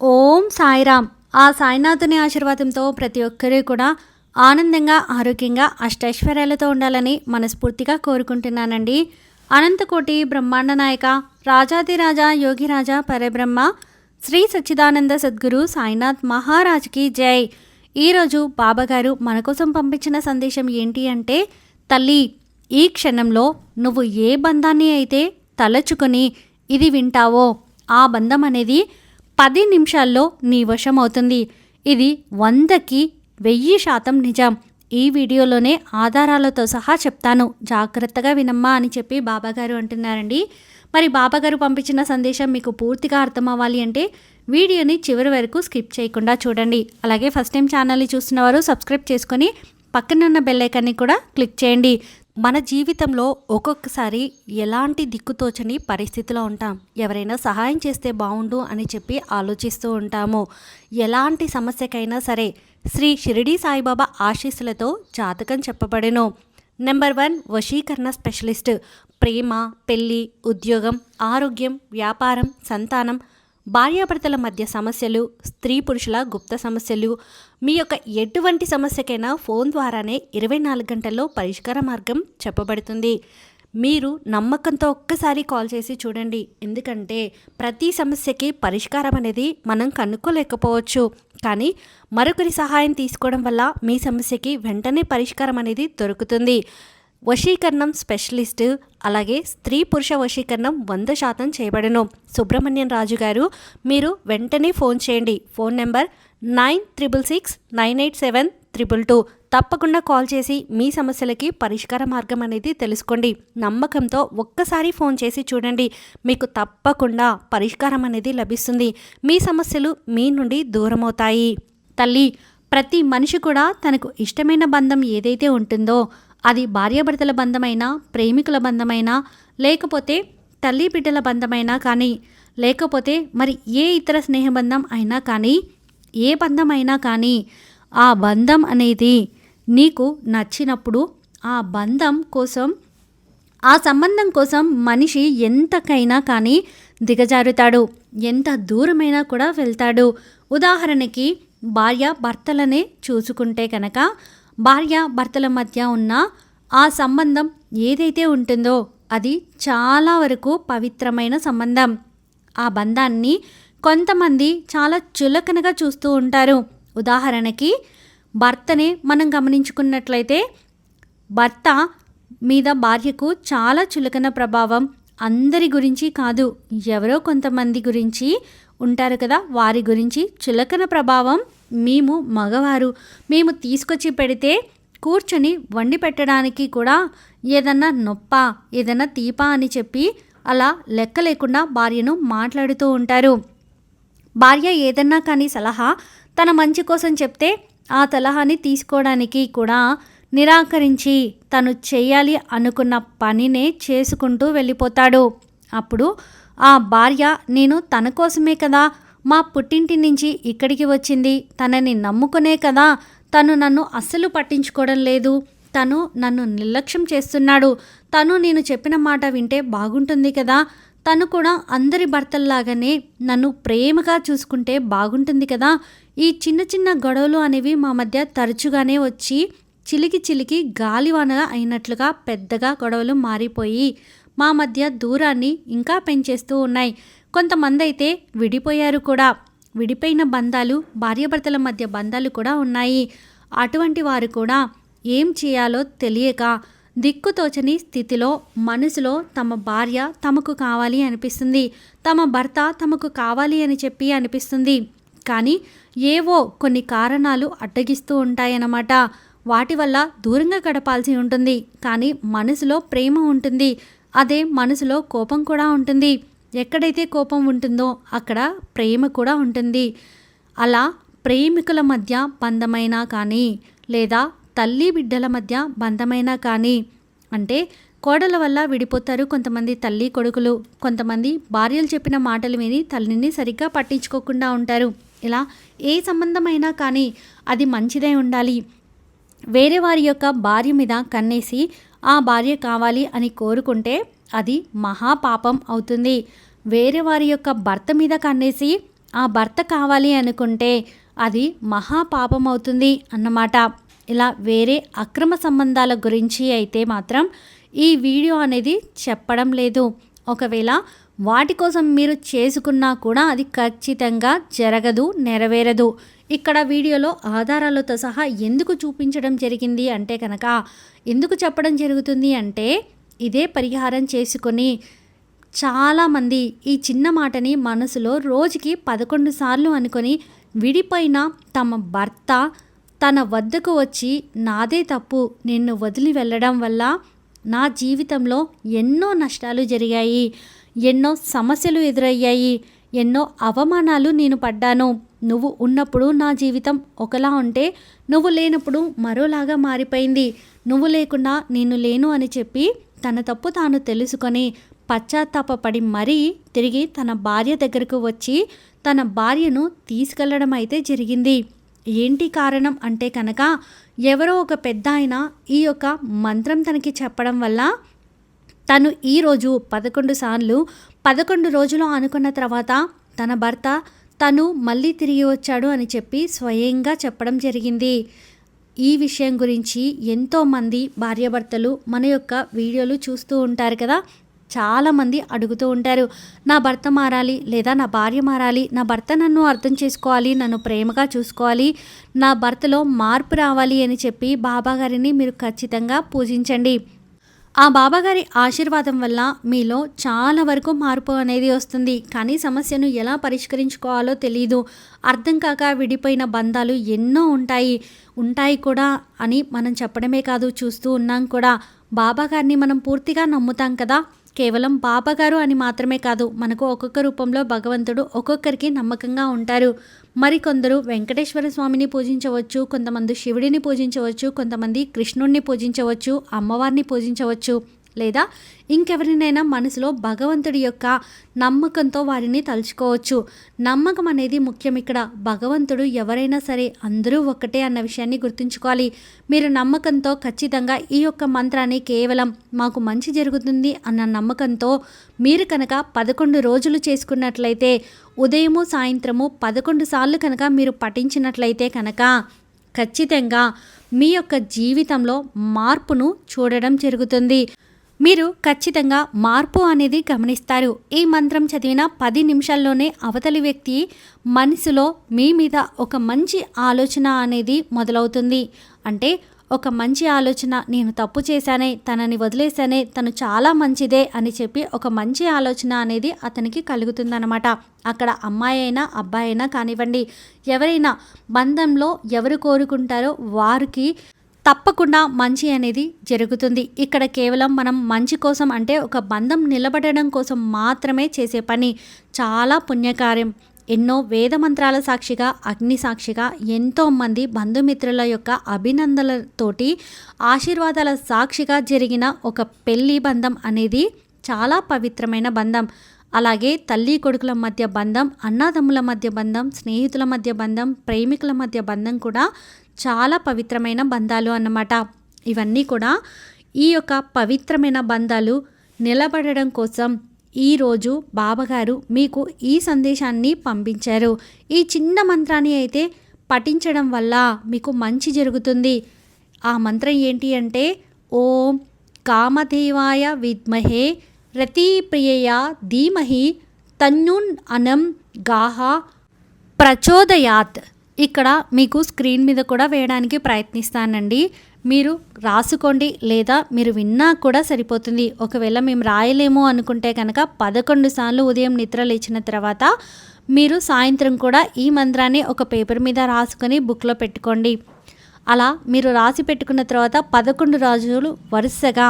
ఓం సాయిరామ్ ఆ సాయినాథుని ఆశీర్వాదంతో ప్రతి ఒక్కరూ కూడా ఆనందంగా ఆరోగ్యంగా అష్టైశ్వర్యాలతో ఉండాలని మనస్ఫూర్తిగా కోరుకుంటున్నానండి. అనంతకోటి బ్రహ్మాండ నాయక రాజాదిరాజా యోగిరాజా పరబ్రహ్మ శ్రీ సచ్చిదానంద సద్గురు సాయినాథ్ మహారాజ్కి జై. ఈరోజు బాబాగారు మన కోసం పంపించిన సందేశం ఏంటి అంటే తల్లి ఈ క్షణంలో నువ్వు ఏ బంధాన్ని అయితే తలచుకొని ఇది వింటావో ఆ బంధం అనేది పది నిమిషాల్లో నీ వశం అవుతుంది ఇది వందకి వెయ్యి శాతం నిజం. ఈ వీడియోలోనే ఆధారాలతో సహా చెప్తాను. జాగ్రత్తగా వినమ్మా అని చెప్పి బాబాగారు అంటున్నారండి. మరి బాబాగారు పంపించిన సందేశం మీకు పూర్తిగా అర్థమవ్వాలి అంటే వీడియోని చివరి వరకు స్కిప్ చేయకుండా చూడండి. అలాగే ఫస్ట్ టైం ఛానల్ని చూస్తున్నవారు సబ్స్క్రైబ్ చేసుకొని పక్కనున్న బెల్ ఐకాన్ని కూడా క్లిక్ చేయండి. మన జీవితంలో ఒక్కొక్కసారి ఎలాంటి దిక్కుతోచని పరిస్థితిలో ఉంటాం? ఎవరైనా సహాయం చేస్తే బాగుండు అని చెప్పి ఆలోచిస్తూ ఉంటాము. ఎలాంటి సమస్యకైనా సరే శ్రీ షిరిడి సాయిబాబా ఆశీస్సులతో జాతకం చెప్పబడెను. నెంబర్ వన్ వశీకరణ స్పెషలిస్ట్. ప్రేమ పెళ్ళి ఉద్యోగం ఆరోగ్యం వ్యాపారం సంతానం భార్యాభర్తల మధ్య సమస్యలు స్త్రీ పురుషుల గుప్త సమస్యలు మీ యొక్క ఎటువంటి సమస్యకైనా ఫోన్ ద్వారానే ఇరవై నాలుగు గంటల్లో పరిష్కార మార్గం చెప్పబడుతుంది. మీరు నమ్మకంతో ఒక్కసారి కాల్ చేసి చూడండి. ఎందుకంటే ప్రతి సమస్యకి పరిష్కారం అనేది మనం కనుక్కోలేకపోవచ్చు. కానీ మరొకరి సహాయం తీసుకోవడం వల్ల మీ సమస్యకి వెంటనే పరిష్కారం అనేది దొరుకుతుంది. వశీకరణం స్పెషలిస్ట్ అలాగే స్త్రీ పురుష వశీకరణం వంద శాతం చేయబడను. సుబ్రహ్మణ్యం రాజు గారు మీరు వెంటనే ఫోన్ చేయండి. Phone number nine triple six nine eight seven triple two. తప్పకుండా కాల్ చేసి మీ సమస్యలకి పరిష్కార మార్గం అనేది తెలుసుకోండి. నమ్మకంతో ఒక్కసారి ఫోన్ చేసి చూడండి. మీకు తప్పకుండా పరిష్కారం అనేది లభిస్తుంది. మీ సమస్యలు మీ నుండి దూరమవుతాయి. తల్లి ప్రతి మనిషి కూడా తనకు ఇష్టమైన బంధం ఏదైతే ఉంటుందో అది భార్యాభర్తల బంధమైనా ప్రేమికుల బంధమైనా లేకపోతే తల్లి బిడ్డల బంధమైనా కానీ లేకపోతే మరి ఏ ఇతర స్నేహబంధం అయినా కానీ ఏ బంధం అయినా కానీ ఆ బంధం అనేది నీకు నచ్చినప్పుడు ఆ బంధం కోసం ఆ సంబంధం కోసం మనిషి ఎంతకైనా కానీ దిగజారుతాడు. ఎంత దూరమైనా కూడా వెళ్తాడు. ఉదాహరణకి భార్య భర్తలనే చూసుకుంటే కనుక భార్య భర్తల మధ్య ఉన్న ఆ సంబంధం ఏదైతే ఉంటుందో అది చాలా వరకు పవిత్రమైన సంబంధం. ఆ బంధాన్ని కొంతమంది చాలా చులకనగా చూస్తూ ఉంటారు. ఉదాహరణకి భర్తనే మనం గమనించుకున్నట్లయితే భర్త మీద భార్యకు చాలా చులకన ప్రభావం అందరి గురించి కాదు. ఎవరో కొంతమంది గురించి ఉంటారు కదా వారి గురించి చులకన ప్రభావం మేము మగవారు. మేము తీసుకొచ్చి పెడితే కూర్చొని వండి పెట్టడానికి కూడా ఏదన్నా నొప్ప ఏదన్నా తీప అని చెప్పి అలా లెక్క లేకుండా భార్యను మాట్లాడుతూ ఉంటారు. భార్య ఏదన్నా కానీ సలహా తన మంచి కోసం చెప్తే ఆ సలహాని తీసుకోవడానికి కూడా నిరాకరించి తను చేయాలి అనుకున్న పనినే చేసుకుంటూ వెళ్ళిపోతాడు. అప్పుడు ఆ భార్య నేను తన కోసమే కదా మా పుట్టింటి నుంచి ఇక్కడికి వచ్చింది. తనని నమ్ముకునే కదా. తను నన్ను అస్సలు పట్టించుకోవడం లేదు. తను నన్ను నిర్లక్ష్యం చేస్తున్నాడు. తను నేను చెప్పిన మాట వింటే బాగుంటుంది కదా. తను కూడా అందరి భర్తల్లాగానే నన్ను ప్రేమగా చూసుకుంటే బాగుంటుంది కదా. ఈ చిన్న చిన్న గొడవలు అనేవి మా మధ్య తరచుగానే వచ్చి చిలికి చిలికి గాలివానగా అయినట్లుగా పెద్దగా గొడవలు మారిపోయి మా మధ్య దూరాన్ని ఇంకా పెంచేస్తూ ఉన్నాయి. కొంతమంది అయితే విడిపోయారు కూడా. విడిపోయిన బంధాలు భార్యాభర్తల మధ్య బంధాలు కూడా ఉన్నాయి. అటువంటి వారు కూడా ఏం చేయాలో తెలియక దిక్కుతోచని స్థితిలో మనసులో తమ భార్య తమకు కావాలి అనిపిస్తుంది. తమ భర్త తమకు కావాలి అని చెప్పి అనిపిస్తుంది. కానీ ఏవో కొన్ని కారణాలు అడ్డగిస్తూ ఉంటాయన్నమాట. వాటి వల్ల దూరంగా గడపాల్సి ఉంటుంది. కానీ మనసులో ప్రేమ ఉంటుంది. అదే మనసులో కోపం కూడా ఉంటుంది. ఎక్కడైతే కోపం ఉంటుందో అక్కడ ప్రేమ కూడా ఉంటుంది. అలా ప్రేమికుల మధ్య బంధమైనా కానీ లేదా తల్లి బిడ్డల మధ్య బంధమైనా కానీ అంటే కోడల వల్ల విడిపోతారు కొంతమంది తల్లి కొడుకులు. కొంతమంది భార్యలు చెప్పిన మాటలు విని తల్లిని సరిగ్గా పట్టించుకోకుండా ఉంటారు. ఇలా ఏ సంబంధమైనా కానీ అది మంచిదై ఉండాలి. వేరే వారి యొక్క భార్య మీద కన్నేసి ఆ భార్య కావాలి అని కోరుకుంటే అది మహాపాపం అవుతుంది. వేరే వారి యొక్క భర్త మీద కన్నేసి ఆ భర్త కావాలి అనుకుంటే అది మహాపాపం అవుతుంది అన్నమాట. ఇలా వేరే అక్రమ సంబంధాల గురించి అయితే మాత్రం ఈ వీడియో అనేది చెప్పడం లేదు. ఒకవేళ వాటి కోసం మీరు చేసుకున్నా కూడా అది ఖచ్చితంగా జరగదు నెరవేరదు. ఇక్కడ వీడియోలో ఆధారాలతో సహా ఎందుకు చూపించడం జరిగింది అంటే కనుక ఎందుకు చెప్పడం జరుగుతుంది అంటే ఇదే పరిహారం చేసుకొని చాలామంది ఈ చిన్న మాటని మనసులో రోజుకి పదకొండు సార్లు అనుకొని విడిపోయిన తమ భర్త తన వద్దకు వచ్చి నాదే తప్పు నిన్ను వదిలి వెళ్ళడం వల్ల నా జీవితంలో ఎన్నో నష్టాలు జరిగాయి ఎన్నో సమస్యలు ఎదురయ్యాయి ఎన్నో అవమానాలు నేను పడ్డాను. నువ్వు ఉన్నప్పుడు నా జీవితం ఒకలా ఉంటే నువ్వు లేనప్పుడు మరోలాగా మారిపోయింది. నువ్వు లేకుండా నేను లేను అని చెప్పి తన తప్పు తాను తెలుసుకొని పశ్చాత్తాపడి మరీ తిరిగి తన భార్య దగ్గరకు వచ్చి తన భార్యను తీసుకెళ్ళడం అయితే జరిగింది. ఏంటి కారణం అంటే కనుక ఎవరో ఒక పెద్ద ఆయన ఈ యొక్క మంత్రం తనకి చెప్పడం వల్ల తను ఈరోజు పదకొండు సార్లు పదకొండు రోజులు అనుకున్న తర్వాత తన భర్త తను మళ్ళీ తిరిగి వచ్చాడు అని చెప్పి స్వయంగా చెప్పడం జరిగింది. ఈ విషయం గురించి ఎంతోమంది భార్యాభర్తలు మన యొక్క వీడియోలు చూస్తూ ఉంటారు కదా. చాలామంది అడుగుతూ ఉంటారు నా భర్త మారాలి లేదా నా భార్య మారాలి? నా భర్త నన్ను అర్థం చేసుకోవాలి నన్ను ప్రేమగా చూసుకోవాలి నా భర్తలో మార్పు రావాలి అని చెప్పి బాబా గారిని మీరు ఖచ్చితంగా పూజించండి. ఆ బాబాగారి ఆశీర్వాదం వల్ల మీలో చాలా వరకు మార్పు అనేది వస్తుంది. కానీ సమస్యను ఎలా పరిష్కరించుకోవాలో తెలియదు అర్థం కాక విడిపోయిన బంధాలు ఎన్నో ఉంటాయి. ఉంటాయి కూడా అని మనం చెప్పడమే కాదు చూస్తూ ఉన్నాం కూడా. బాబాగారిని మనం పూర్తిగా నమ్ముతాం కదా? కేవలం బాబాగారు అని మాత్రమే కాదు మనకు ఒక్కొక్క రూపంలో భగవంతుడు ఒక్కొక్కరికి నమ్మకంగా ఉంటారు. మరికొందరు వెంకటేశ్వర స్వామిని పూజించవచ్చు కొంతమంది శివుడిని పూజించవచ్చు కొంతమంది కృష్ణుణ్ణి పూజించవచ్చు అమ్మవారిని పూజించవచ్చు. లేదా ఇంకెవరినైనా మనసులో భగవంతుడి యొక్క నమ్మకంతో వారిని తలుచుకోవచ్చు. నమ్మకం అనేది ముఖ్యం. ఇక్కడ భగవంతుడు ఎవరైనా సరే అందరూ ఒక్కటే అన్న విషయాన్ని గుర్తుంచుకోవాలి. మీరు నమ్మకంతో ఖచ్చితంగా ఈ యొక్క మంత్రాన్ని కేవలం మాకు మంచి జరుగుతుంది అన్న నమ్మకంతో మీరు కనుక పదకొండు రోజులు చేసుకున్నట్లయితే ఉదయము సాయంత్రము పదకొండు సార్లు కనుక మీరు పఠించినట్లయితే కనుక ఖచ్చితంగా మీ యొక్క జీవితంలో మార్పును చూడడం జరుగుతుంది. మీరు ఖచ్చితంగా మార్పు అనేది గమనిస్తారు. ఈ మంత్రం చదివిన పది నిమిషాల్లోనే అవతలి వ్యక్తి మనసులో మీ మీద ఒక మంచి ఆలోచన అనేది మొదలవుతుంది. అంటే ఒక మంచి ఆలోచన నేను తప్పు చేశానే తనని వదిలేశానే తను చాలా మంచిదే అని చెప్పి ఒక మంచి ఆలోచన అనేది అతనికి కలుగుతుందన్నమాట. అక్కడ అమ్మాయి అయినా అబ్బాయి అయినా కానివ్వండి ఎవరైనా బంధంలో ఎవరు కోరుకుంటారో వారికి తప్పకుండా మంచి అనేది జరుగుతుంది. ఇక్కడ కేవలం మనం మంచి కోసం అంటే ఒక బంధం నిలబడడం కోసం మాత్రమే చేసే పని. చాలా పుణ్యకార్యం. ఎన్నో వేద మంత్రాల సాక్షిగా అగ్ని సాక్షిగా ఎంతోమంది బంధుమిత్రుల యొక్క అభినందనలతోటి ఆశీర్వాదాల సాక్షిగా జరిగిన ఒక పెళ్ళి బంధం అనేది చాలా పవిత్రమైన బంధం. అలాగే తల్లి కొడుకుల మధ్య బంధం అన్నదమ్ముల మధ్య బంధం స్నేహితుల మధ్య బంధం ప్రేమికుల మధ్య బంధం కూడా చాలా పవిత్రమైన బంధాలు అన్నమాట. ఇవన్నీ కూడా ఈ యొక్క పవిత్రమైన బంధాలు నిలబడడం కోసం ఈరోజు బాబాగారు మీకు ఈ సందేశాన్ని పంపించారు. ఈ చిన్న మంత్రాన్ని అయితే పఠించడం వల్ల మీకు మంచి జరుగుతుంది. ఆ మంత్రం ఏంటి అంటే ఓం కామదేవాయ విద్మహే రతీప్రియయ ధీమహి తన్నున్ అనం గాహ ప్రచోదయాత్. ఇక్కడ మీకు స్క్రీన్ మీద కూడా వేయడానికి ప్రయత్నిస్తానండి. మీరు రాసుకోండి లేదా మీరు విన్నా కూడా సరిపోతుంది. ఒకవేళ మేము రాయలేము అనుకుంటే కనుక పదకొండు సార్లు ఉదయం నిద్ర లేచిన తర్వాత మీరు సాయంత్రం కూడా ఈ మంత్రాన్ని ఒక పేపర్ మీద రాసుకొని బుక్లో పెట్టుకోండి. అలా మీరు రాసి పెట్టుకున్న తర్వాత పదకొండు రోజులు వరుసగా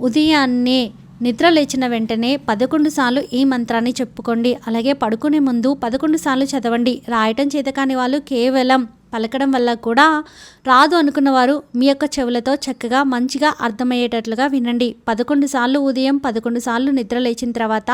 ఉదయాన్నే నిద్ర లేచిన వెంటనే పదకొండు సార్లు ఈ మంత్రాన్ని చెప్పుకోండి. అలాగే పడుకునే ముందు పదకొండు సార్లు చదవండి. రాయటం చేత కాని వాళ్ళు కేవలం పలకడం వల్ల కూడా రాదు అనుకున్నవారు మీ యొక్క చెవులతో చక్కగా మంచిగా అర్థమయ్యేటట్లుగా వినండి. పదకొండు సార్లు ఉదయం పదకొండు సార్లు నిద్ర లేచిన తర్వాత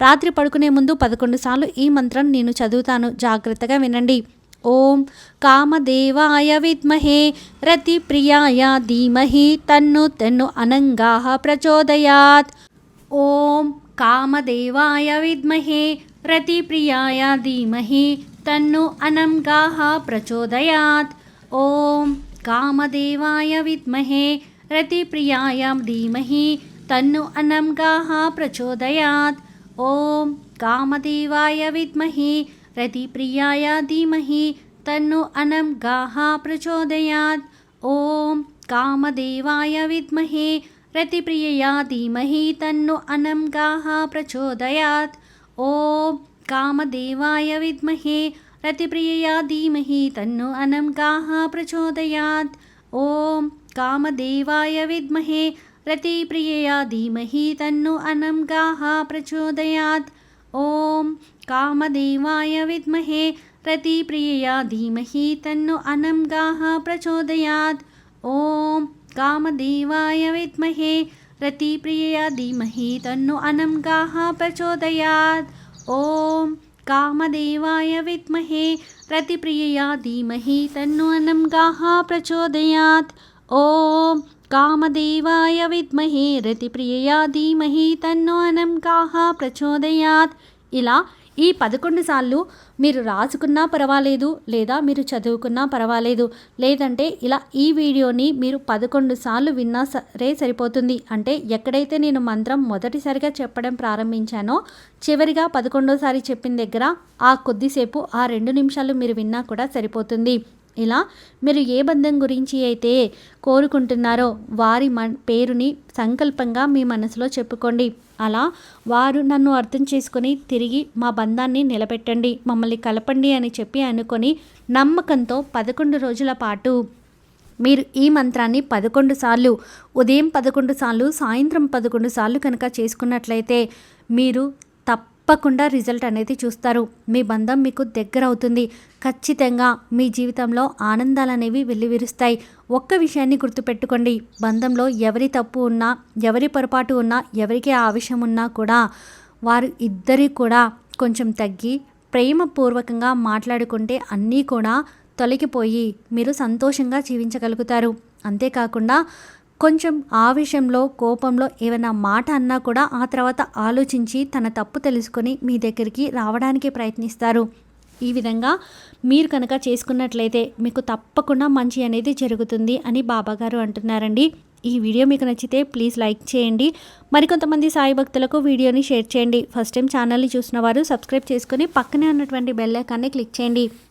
రాత్రి పడుకునే ముందు పదకొండు సార్లు ఈ మంత్రం నేను చదువుతాను. జాగ్రత్తగా వినండి. ఓం కామదేవాయ విద్మహే రతిప్రియాయ ధీమహి తన్ను తన్ను అనంగాహ ప్రచోదయాత్. ॐ कामदेवाय विद्महे रतिप्रियाय धीमहि तन्नो अनङ्गाः प्रचोदयात्। ॐ कामदेवाय विद्महे रतिप्रियाय धीमहि तन्नो अनङ्गाः प्रचोदयात्। ॐ कामदेवाय विद्महे रतिप्रियाय धीमहि तन्नो अनङ्गाः प्रचोदयात्। ॐ कामदेवाय विद्महे రతిప్రియయా ధీమహి తన్ను అనంగాః ప్రచోదయాత్ ఓం కామదేవాయ విద్మహే రతిప్రియయా ధీమహి తన్ను అనంగాః ప్రచోదయాత్ ఓం కామదేవాయ విద్మహే రతిప్రియయా ధీమహి తన్ను అనంగాః ప్రచోదయాత్ ఓం కామదేవాయ విద్మహే రతిప్రియయా ధీమహి తన్ను అనంగాః ప్రచోదయాత్ ఓం कामदेवाय विद्महे रतिप्रियया धीमहि तन्नो अनङ्गाः प्रचोदयात्। ॐ कामदेवाय विद्महे रतिप्रियया धीमहि तन्नो अनङ्गाः प्रचोदयात्। ॐ कामदेवाय विद्महे रतिप्रियया धीमहि तन्नो अनङ्गाः प्रचोदयात्। इला ఈ పదకొండు సార్లు మీరు రాసుకున్నా పర్వాలేదు లేదా మీరు చదువుకున్నా పర్వాలేదు. లేదంటే ఇలా ఈ వీడియోని మీరు పదకొండు సార్లు విన్నా సరే సరిపోతుంది. అంటే ఎక్కడైతే నేను మంత్రం మొదటిసారిగా చెప్పడం ప్రారంభించానో చివరిగా పదకొండోసారి చెప్పిన దగ్గర ఆ కొద్దిసేపు ఆ రెండు నిమిషాలు మీరు విన్నా కూడా సరిపోతుంది. ఇలా మీరు ఏ బంధం గురించి అయితే కోరుకుంటున్నారో వారి మ పేరుని సంకల్పంగా మీ మనసులో చెప్పుకోండి. అలా వారు నన్ను అర్థం చేసుకొని తిరిగి మా బంధాన్ని నిలబెట్టండి. మమ్మల్ని కలపండి అని చెప్పి అనుకొని నమ్మకంతో పదకొండు రోజుల పాటు మీరు ఈ మంత్రాన్ని పదకొండు సార్లు ఉదయం పదకొండు సార్లు సాయంత్రం పదకొండు సార్లు కనుక చేసుకున్నట్లయితే మీరు తప్పకుండా రిజల్ట్ అనేది చూస్తారు. మీ బంధం మీకు దగ్గర అవుతుంది. ఖచ్చితంగా మీ జీవితంలో ఆనందాలు అనేవి వెల్లివిరుస్తాయి. ఒక్క విషయాన్ని గుర్తుపెట్టుకోండి. బంధంలో ఎవరి తప్పు ఉన్నా ఎవరి పొరపాటు ఉన్నా ఎవరికి ఆవిషం ఉన్నా కూడా వారు ఇద్దరి కూడా కొంచెం తగ్గి ప్రేమపూర్వకంగా మాట్లాడుకుంటే అన్నీ కూడా తొలగిపోయి మీరు సంతోషంగా జీవించగలుగుతారు. అంతేకాకుండా కొంచెం ఆవేశంలో కోపంలో ఏమైనా మాట అన్నా కూడా ఆ తర్వాత ఆలోచించి తన తప్పు తెలుసుకొని మీ దగ్గరికి రావడానికి ప్రయత్నిస్తారు. ఈ విధంగా మీరు కనుక చేసుకున్నట్లయితే మీకు తప్పకుండా మంచి అనేది జరుగుతుంది అని బాబాగారు అంటున్నారండి. ఈ వీడియో మీకు నచ్చితే ప్లీజ్ లైక్ చేయండి. మరికొంతమంది సాయి భక్తులకు వీడియోని షేర్ చేయండి. ఫస్ట్ టైం ఛానల్ని చూసిన వారు సబ్స్క్రైబ్ చేసుకుని పక్కనే ఉన్నటువంటి బెల్ ఐకాన్ని క్లిక్ చేయండి.